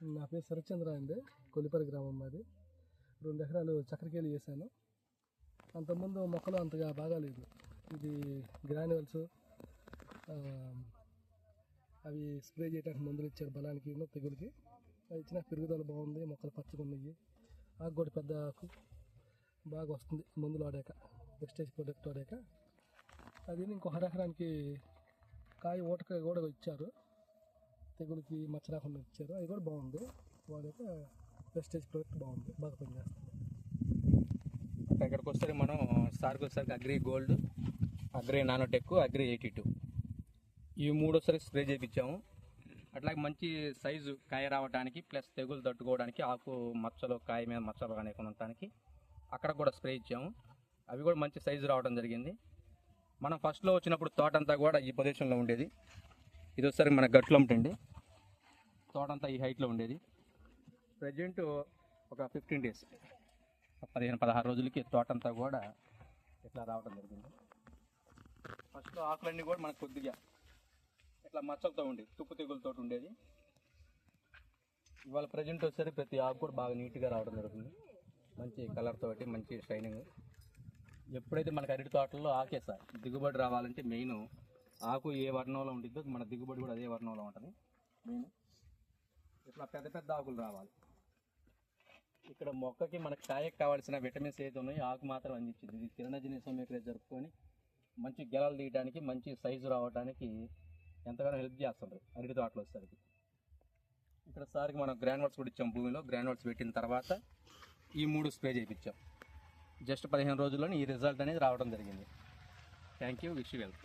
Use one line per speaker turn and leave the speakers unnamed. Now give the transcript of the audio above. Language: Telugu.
నా పేరు శరత్చంద్ర అండి. కొలిపరి గ్రామం మాది. రెండు ఎకరాలు చక్రకేళి చేశాను. అంతకుముందు మొక్కలు అంతగా బాగా లేదు ఇది గ్రాన్యువల్స్ అవి స్ప్రే చేయడానికి మందులు ఇచ్చారు బలానికి తెగులకి. అది ఇచ్చిన పెరుగుదల బాగుంది మొక్కలు పచ్చగా ఉన్నాయి. ఆకు కూడా పెద్ద ఆకు. బాగా వస్తుంది మందులు ఆడాక వెస్టేజ్ ప్రొడక్ట్ ఆడాక అది ఇంకొక ఎకరానికి కాయ ఊటకాయ కూడా ఇచ్చారు. తెగులకి మచ్చ రాకుండా ఇచ్చారు. అది కూడా బాగుంది. వాడాక వెస్టేజ్ ప్రోడక్ట్ బాగుంది. బాగా పనిచేస్తుంది.
ఇక్కడికి వస్తే మనం సార్కి వచ్చేసరికి Agri Gold Agri Nanotech Agri eighty two ఇవి మూడు వచ్చేసరికి స్ప్రే చేయించాము అట్లాగే మంచి సైజు కాయ రావడానికి ప్లస్ తెగులు తట్టుకోవడానికి ఆకు మచ్చలు కాయ మీద మచ్చలు కానికుండా ఉండటానికి అక్కడ కూడా స్ప్రే ఇచ్చాము. అవి కూడా మంచి సైజు రావడం జరిగింది. మనం ఫస్ట్లో వచ్చినప్పుడు తోట అంతా కూడా ఈ ప్రదేశంలో ఉండేది. ఇది ఒకసారి మన గట్లో ఉంటుంది తోట అంతా ఈ హైట్లో ఉండేది. ప్రజెంట్ ఒక ఫిఫ్టీన్ డేస్. పదిహేను పదహారు రోజులకి తోటంతా కూడా ఇట్లా రావడం జరిగింది. ఫస్ట్ ఆకులన్నీ కూడా మనకు కొద్దిగా ఇట్లా మచ్చలతో ఉండేది తుప్పు తెగులతో ఉండేది. ఇవాళ ప్రజెంట్ వచ్చేసరికి ప్రతి ఆకు కూడా బాగా నీట్గా రావడం జరుగుతుంది. మంచి కలర్ తోటి మంచి షైనింగ్. ఎప్పుడైతే మనకి అరటి తోటల్లో ఆకే సార్ దిగుబడి రావాలంటే మెయిన్ ఆకు ఏ వర్ణంలో ఉంటుందో మన దిగుబడి కూడా అదే వర్ణంలో ఉంటుంది. మెయిన్ ఇట్లా పెద్ద పెద్ద ఆకులు రావాలి. ఇక్కడ మొక్కకి మనకి కాయకు కావాల్సిన విటమిన్స్ ఏది ఉన్నాయో ఆకు మాత్రం అందించింది. ఇది కిరణజని సమీకరణ జరుపుకొని మంచి గెలలు తీయడానికి మంచి సైజు రావడానికి ఎంతగానో హెల్ప్ చేస్తుంది అరటి తోటలు వచ్చేసరికి. ఇక్కడ సార్కి మనం గ్రాన్యువల్స్ కూడా ఇచ్చాం భూమిలో. గ్రాన్యువల్స్ పెట్టిన తర్వాత ఈ మూడు స్ప్రే చేయించాం. జస్ట్ పదిహేను రోజుల్లోనే ఈ రిజల్ట్ అనేది రావడం జరిగింది. Thank you wish wealth